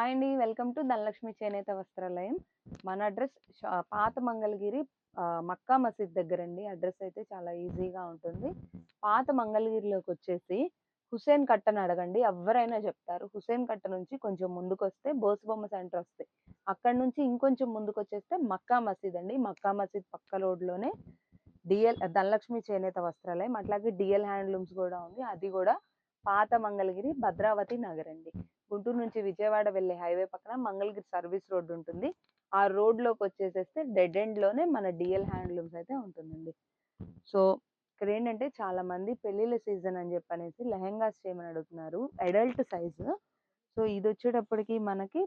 Hi అండి. Welcome to Dhanalakshmi చేనేత వస్త్రాలయం. మన అడ్రస్ పాత మంగళగిరి మక్కా మసీద్ దగ్గర అండి అడ్రస్ అయితే చాలా ఈజీగా ఉంటుంది. పాత మంగళగిరిలోకి వచ్చేసి హుసేన్ కట్టను అడగండి. ఎవరైనా చెప్తారు. హుసేన్ కట్ట నుంచి కొంచెం ముందుకు వస్తే బోసుబొమ్మ సెంటర్ వస్తాయి. అక్కడ నుంచి ఇంకొంచెం ముందుకు వచ్చేస్తే మక్కా మసీద్ అండి. మక్కా మసీద్ పక్క రోడ్లోనే డిఎల్ ధనలక్ష్మి చేనేత వస్త్రాలయం. అట్లాగే డిఎల్ హ్యాండ్లూమ్స్ కూడా ఉంది. అది కూడా పాత మంగళగిరి భద్రావతి నగర్ అండి గుంటూరు నుంచి విజయవాడ వెళ్ళే హైవే పక్కన మంగళగిరి సర్వీస్ రోడ్ ఉంటుంది. ఆ రోడ్లోకి వచ్చేసేస్తే డెడ్ ఎండ్లోనే మన డిఎల్ హ్యాండ్లూమ్స్ అయితే ఉంటుందండి. సో ఇక్కడ ఏంటంటే చాలా మంది పెళ్ళిళ్ళ సీజన్ అని చెప్పనేసి లెహెంగాస్ చేయమని అడుగుతున్నారు అడల్ట్ సైజు. సో ఇది వచ్చేటప్పటికి మనకి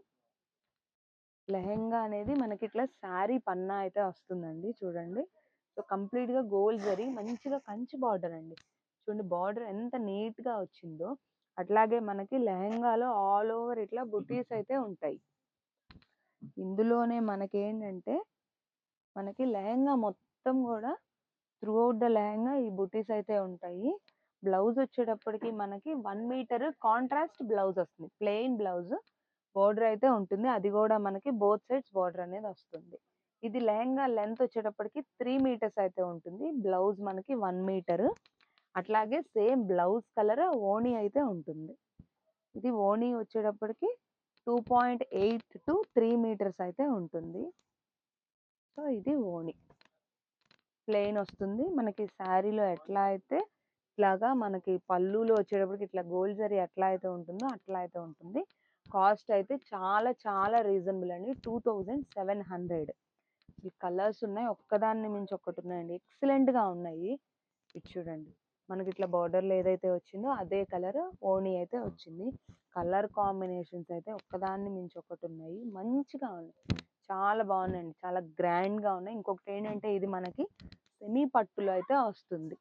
లెహెంగా అనేది మనకి ఇట్లా శారీ పన్నా అయితే వస్తుందండి చూడండి. సో కంప్లీట్గా గోల్ జరిగి మంచిగా కంచి బార్డర్ అండి. చూడండి బార్డర్ ఎంత నీట్గా వచ్చిందో. అట్లాగే మనకి లెహెంగాలో ఆల్ ఓవర్ ఇట్లా బుటీస్ అయితే ఉంటాయి. ఇందులోనే మనకి ఏంటంటే మనకి లెహెంగా మొత్తం కూడా త్రూ అవుట్ ద లెహెంగా ఈ బుటీస్ అయితే ఉంటాయి. బ్లౌజ్ వచ్చేటప్పటికి మనకి వన్ మీటర్ కాంట్రాస్ట్ బ్లౌజ్ వస్తుంది. ప్లెయిన్ బ్లౌజ్ బోర్డర్ అయితే ఉంటుంది. అది కూడా మనకి బోత్ సైడ్స్ బోర్డర్ అనేది వస్తుంది. ఇది లెహంగా లెంత్ వచ్చేటప్పటికి త్రీ మీటర్స్ అయితే ఉంటుంది. బ్లౌజ్ మనకి వన్ మీటర్. అట్లాగే సేమ్ బ్లౌజ్ కలర్ ఓణి అయితే ఉంటుంది. ఇది ఓణి వచ్చేటప్పటికి two point eight to three metres అయితే ఉంటుంది. సో ఇది ఓణి. ప్లెయిన్ వస్తుంది. మనకి శారీలో ఎట్లా అయితే ఇట్లాగా మనకి పళ్ళులో వచ్చేటప్పటికి ఇట్లా గోల్డ్ జరీ ఎట్లా అయితే ఉంటుందో అట్లా అయితే ఉంటుంది. కాస్ట్ అయితే చాలా చాలా రీజనబుల్ అండి. టూ థౌజండ్ సెవెన్ హండ్రెడ్ ఈ కలర్స్ ఉన్నాయి. ఒక్కదాన్ని మించి ఒక్కటి ఉన్నాయండి. ఎక్సలెంట్గా ఉన్నాయి. ఇది చూడండి. మనకి ఇట్లా బార్డర్లో ఏదైతే వచ్చిందో అదే కలర్ ఓణి అయితే వచ్చింది. కలర్ కాంబినేషన్స్ అయితే ఒక్కదాన్ని మించి ఒకటి ఉన్నాయి మంచిగా ఉన్నాయి. చాలా బాగున్నాయండి. చాలా grand గా ఉన్నాయి. ఇంకొకటి ఏంటంటే ఇది మనకి సెమీ పట్టులో అయితే వస్తుంది.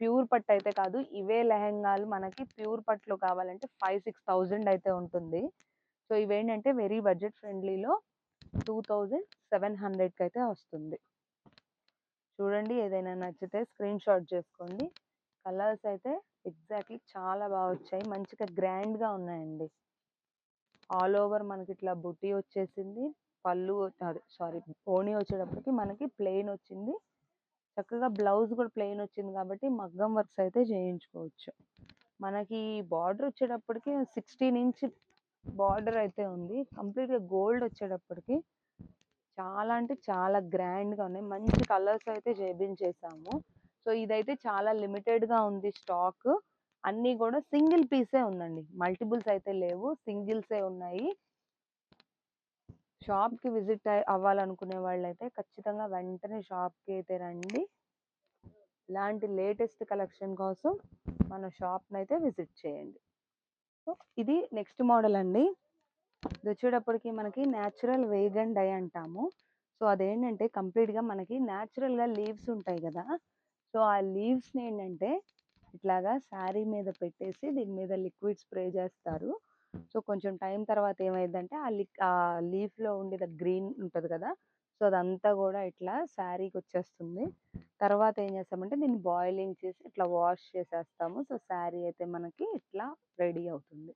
ప్యూర్ పట్టు అయితే కాదు. ఇవే లెహంగాలు మనకి ప్యూర్ పట్టులో కావాలంటే ఫైవ్ సిక్స్ థౌజండ్ అయితే ఉంటుంది. సో ఇవేంటంటే వెరీ బడ్జెట్ ఫ్రెండ్లీలో టూ థౌజండ్ సెవెన్ హండ్రెడ్కి అయితే వస్తుంది. చూడండి ఏదైనా నచ్చితే స్క్రీన్ షాట్ చేసుకోండి. కలర్స్ అయితే ఎగ్జాక్ట్లీ చాలా బాగా వచ్చాయి. మంచిగా గ్రాండ్గా ఉన్నాయండి. ఆల్ ఓవర్ మనకి ఇట్లా బుట్టి వచ్చేసింది. పళ్ళు అదే సారీ ఓణి వచ్చేటప్పటికి మనకి ప్లెయిన్ వచ్చింది. చక్కగా బ్లౌజ్ కూడా ప్లెయిన్ వచ్చింది కాబట్టి మగ్గం వర్క్స్ అయితే చేయించుకోవచ్చు. మనకి బార్డర్ వచ్చేటప్పటికి సిక్స్టీన్ ఇంచ్ బార్డర్ అయితే ఉంది. కంప్లీట్గా గోల్డ్ వచ్చేటప్పటికి చాలా అంటే చాలా గ్రాండ్గా ఉన్నాయి. మంచి కలర్స్ అయితే చేయించేసాము సో ఇదైతే చాలా లిమిటెడ్గా ఉంది స్టాక్. అన్నీ కూడా సింగిల్ పీసే ఉందండి. మల్టిపుల్స్ అయితే లేవు. సింగిల్సే ఉన్నాయి. షాప్కి విజిట్ అవ్వాలనుకునే వాళ్ళైతే ఖచ్చితంగా వెంటనే షాప్కి అయితే రండి. ఇలాంటి లేటెస్ట్ కలెక్షన్ కోసం మన షాప్ని అయితే విజిట్ చేయండి. సో ఇది నెక్స్ట్ మోడల్ అండి. ఇది వచ్చేటప్పటికి మనకి న్యాచురల్ వేగన్ డై అంటాము. సో అదేంటంటే కంప్లీట్గా మనకి న్యాచురల్గా లీవ్స్ ఉంటాయి కదా. సో ఆ లీవ్స్ని ఏంటంటే ఇట్లాగా శారీ మీద పెట్టేసి దీని మీద లిక్విడ్ స్ప్రే చేస్తారు. సో కొంచెం టైం తర్వాత ఏమైందంటే ఆ లిక్ ఆ లీఫ్లో ఉండే గ్రీన్ ఉంటుంది కదా! సో అదంతా కూడా ఇట్లా శారీకి వచ్చేస్తుంది. తర్వాత ఏం చేస్తామంటే దీన్ని బాయిలింగ్ చేసి ఇట్లా వాష్ చేసేస్తాము. సో శారీ అయితే మనకి ఇట్లా రెడీ అవుతుంది.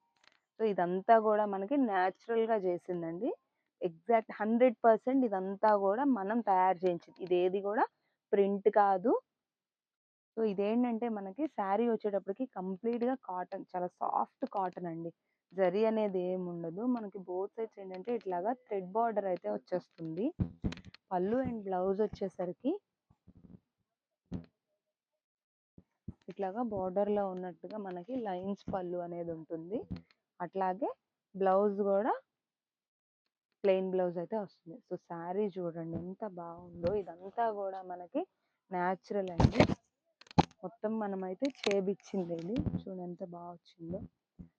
సో ఇదంతా కూడా మనకి న్యాచురల్గా చేసిందండి. ఎగ్జాక్ట్ హండ్రెడ్ పర్సెంట్ ఇదంతా కూడా మనం తయారు చేయించింది. ఇది ఏది కూడా ప్రింట్ కాదు. సో ఇదేంటంటే మనకి శారీ వచ్చేటప్పటికి కంప్లీట్గా కాటన్ చాలా సాఫ్ట్ కాటన్ అండి. జరీ అనేది ఏమి ఉండదు. మనకి బోత్ సైడ్స్ ఏంటంటే ఇట్లాగా థ్రెడ్ బార్డర్ అయితే వచ్చేస్తుంది. పళ్ళు అండ్ బ్లౌజ్ వచ్చేసరికి ఇట్లాగా బార్డర్లో ఉన్నట్టుగా మనకి లైన్స్ పళ్ళు అనేది ఉంటుంది. అట్లాగే బ్లౌజ్ కూడా ప్లెయిన్ బ్లౌజ్ అయితే వస్తుంది. సో శారీ చూడండి ఎంత బాగుందో. ఇదంతా కూడా మనకి న్యాచురల్ అండి. మొత్తం మనమైతే చేపిచ్చింది ఇది చూడండి ఎంత బాగా వచ్చిందో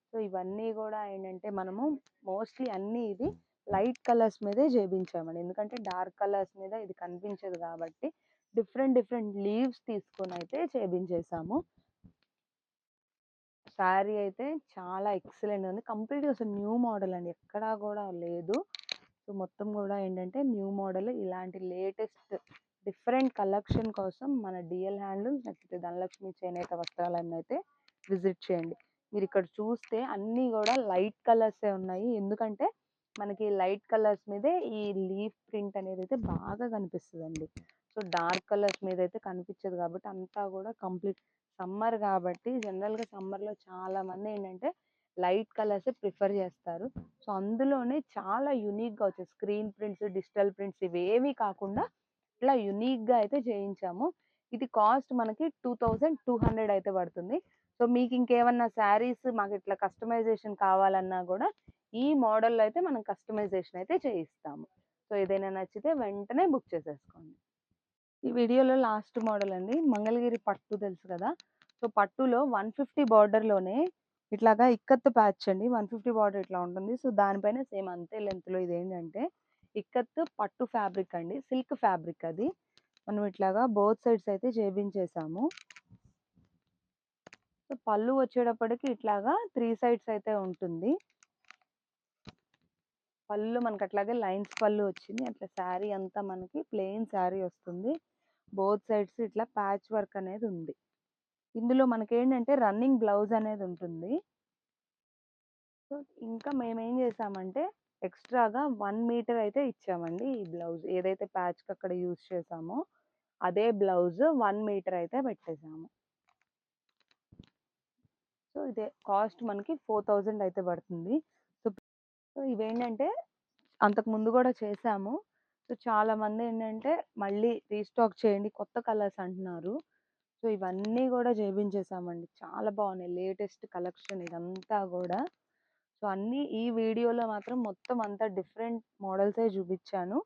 సో ఇవన్నీ కూడా ఏంటంటే మనము మోస్ట్లీ అన్నీ ఇది లైట్ కలర్స్ మీదే చేపించామండి. ఎందుకంటే డార్క్ కలర్స్ మీద ఇది కనిపించదు కాబట్టి డిఫరెంట్ డిఫరెంట్ లీవ్స్ తీసుకొని అయితే చేపించేసాము. శారీ అయితే చాలా ఎక్సలెంట్ ఉంది. కంప్లీట్గా అసలు న్యూ మోడల్ అండి. ఎక్కడా కూడా లేదు. సో మొత్తం కూడా ఏంటంటే న్యూ మోడల్. ఇలాంటి లేటెస్ట్ డిఫరెంట్ కలెక్షన్ కోసం మన డిఎల్ హ్యాండ్లూమ్ లేకపోతే ధనలక్ష్మి చేనేత వస్త్రాలయం అయితే విజిట్ చేయండి మీరు ఇక్కడ చూస్తే అన్నీ కూడా లైట్ కలర్సే ఉన్నాయి ఎందుకంటే మనకి లైట్ కలర్స్ మీదే ఈ లీఫ్ ప్రింట్ అనేది అయితే బాగా కనిపిస్తుందండి సో, డార్క్ కలర్స్ మీద అయితే కనిపించదు కాబట్టి అంతా కూడా కంప్లీట్ సమ్మర్ కాబట్టి జనరల్‌గా సమ్మర్‌లో చాలామంది ఏంటంటే లైట్ కలర్సే ప్రిఫర్ చేస్తారు. సో, అందులోనే చాలా యూనిక్‌గా వచ్చాయి. స్క్రీన్ ప్రింట్స్, డిజిటల్ ప్రింట్స్ ఇవేమీ కాకుండా ఇట్లా యునీక్గా అయితే చేయించాము. ఇది కాస్ట్ మనకి 2200 అయితే పడుతుంది. సో, మీకు ఇంకేమన్నా శారీస్ మాకు ఇట్లా కస్టమైజేషన్ కావాలన్నా కూడా ఈ మోడల్‌లో అయితే మనం కస్టమైజేషన్ అయితే చేయిస్తాము. సో, ఏదైనా నచ్చితే వెంటనే బుక్ చేసేసుకోండి. ఈ వీడియోలో లాస్ట్ మోడల్ అండి. మంగళగిరి పట్టు తెలుసు కదా! సో, పట్టులో 150 బార్డర్‌లోనే ఇట్లాగా ఇక్కత్ ప్యాచ్ అండి. 150 బార్డర్ ఇట్లా ఉంటుంది. సో, దానిపైన సేమ్ అంతే లెంత్లో ఇది ఏంటంటే ఇక్కత్ పట్టు ఫ్యాబ్రిక్ అండి. సిల్క్ ఫ్యాబ్రిక్ అది. మనం ఇట్లాగా బోత్ సైడ్స్ అయితే చేపించేసాము. సో, పళ్ళు వచ్చేటప్పటికి ఇట్లాగా త్రీ సైడ్స్ అయితే ఉంటుంది. పళ్ళు మనకి అట్లాగే లైన్స్ పళ్ళు వచ్చింది. అట్లా శారీ అంతా మనకి ప్లెయిన్ శారీ వస్తుంది. బోత్ సైడ్స్ ఇట్లా ప్యాచ్ వర్క్ అనేది ఉంది. ఇందులో మనకేంటంటే రన్నింగ్ బ్లౌజ్ అనేది ఉంటుంది. సో, ఇంకా మేమేం చేసామంటే ఎక్స్‌ట్రాగా వన్ మీటర్ అయితే ఇచ్చామండి ఈ బ్లౌజ్. ఏదైతే ప్యాచ్‌కి అక్కడ యూజ్ చేసామో అదే బ్లౌజ్ వన్ మీటర్ అయితే పెట్టేసాము. సో, ఇదే కాస్ట్ మనకి 4000 అయితే పడుతుంది. సో, సో, ఇవేంటంటే అంతకు ముందు కూడా చేసాము. సో, చాలామంది ఏంటంటే మళ్ళీ రీస్టాక్ చేయండి కొత్త కలర్స్ అంటున్నారు. సో, ఇవన్నీ కూడా చేపించేసామండి. చాలా బాగున్నాయి. లేటెస్ట్ కలెక్షన్ ఇదంతా కూడా. సో, అన్నీ ఈ వీడియోలో మాత్రం మొత్తం అంతా డిఫరెంట్ మోడల్సే చూపించాను.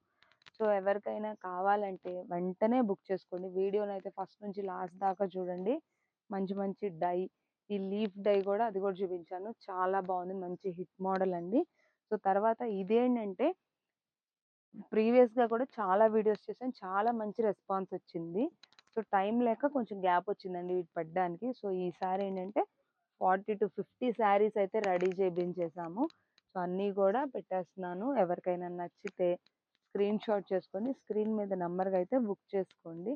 సో, ఎవరికైనా కావాలంటే వెంటనే బుక్ చేసుకోండి. వీడియోనైతే ఫస్ట్ నుంచి లాస్ట్ దాకా చూడండి. మంచి మంచి డై ఈ లీఫ్ డై కూడా అది కూడా చూపించాను. చాలా బాగుంది. మంచి హిట్ మోడల్ అండి. సో, తర్వాత ఇదేంటంటే ప్రీవియస్‌గా కూడా చాలా వీడియోస్ చేశాను. చాలా మంచి రెస్పాన్స్ వచ్చింది. సో, టైం లేక కొంచెం గ్యాప్ వచ్చిందండి వీటి పడ్డానికి సో, ఈసారి ఏంటంటే 40-50 శారీస్ అయితే రెడీ చేయించేసాము సో, అన్నీ కూడా పెట్టేస్తున్నాను. ఎవరికైనా నచ్చితే స్క్రీన్ షాట్ చేసుకొని స్క్రీన్ మీద నెంబర్గా అయితే బుక్ చేసుకోండి.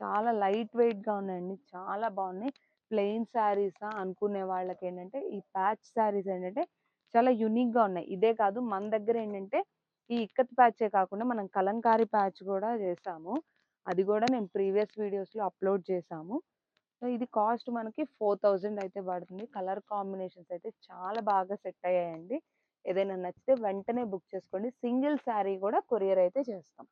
చాలా లైట్ వెయిట్‌గా ఉన్నాయండి. చాలా బాగున్నాయి. ప్లెయిన్ శారీసా అనుకునే వాళ్ళకి ఏంటంటే ఈ ప్యాచ్ శారీస్ ఏంటంటే చాలా యూనిక్‌గా ఉన్నాయి. ఇదే కాదు మన దగ్గర ఏంటంటే ఈ ఇక్కత్ ప్యాచే కాకుండా మనం కలంకారీ ప్యాచ్ కూడా చేసాము. అది కూడా నేను ప్రీవియస్ వీడియోస్‌లో అప్‌లోడ్ చేసాము సో, ఇది కాస్ట్ మనకి 4000 అయితే పడుతుంది. కలర్ కాంబినేషన్స్ అయితే చాలా బాగా సెట్ అయ్యాయండి. ఏదైనా నచ్చితే వెంటనే బుక్ చేసుకోండి. సింగిల్ శారీ కూడా కొరియర్ అయితే చేస్తాం.